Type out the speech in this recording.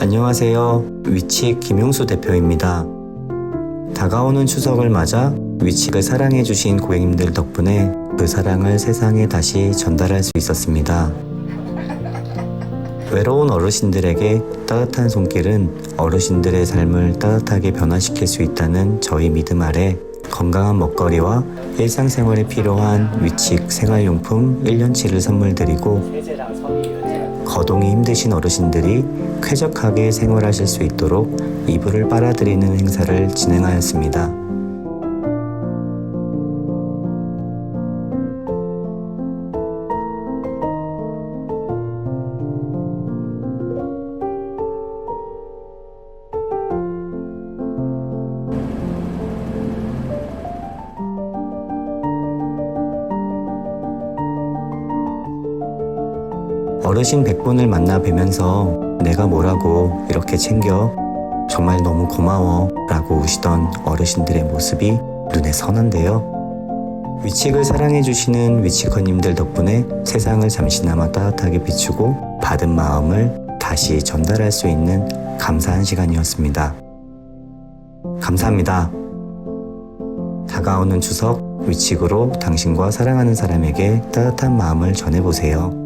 안녕하세요. 위치 김용수 대표입니다. 다가오는 추석을 맞아 위치를 사랑해주신 고객님들 덕분에 그 사랑을 세상에 다시 전달할 수 있었습니다. 외로운 어르신들에게 따뜻한 손길은 어르신들의 삶을 따뜻하게 변화시킬 수 있다는 저희 믿음 아래 건강한 먹거리와 일상생활에 필요한 위칙 생활용품 1년치를 선물 드리고 거동이 힘드신 어르신들이 쾌적하게 생활하실 수 있도록 이불을 빨아드리는 행사를 진행하였습니다. 어르신 100분을 만나 뵈면서 내가 뭐라고 이렇게 챙겨 정말 너무 고마워 라고 우시던 어르신들의 모습이 눈에 선한데요. 위칙을 사랑해주시는 위치커님들 덕분에 세상을 잠시나마 따뜻하게 비추고 받은 마음을 다시 전달할 수 있는 감사한 시간이었습니다. 감사합니다. 다가오는 추석 위칙으로 당신과 사랑하는 사람에게 따뜻한 마음을 전해보세요.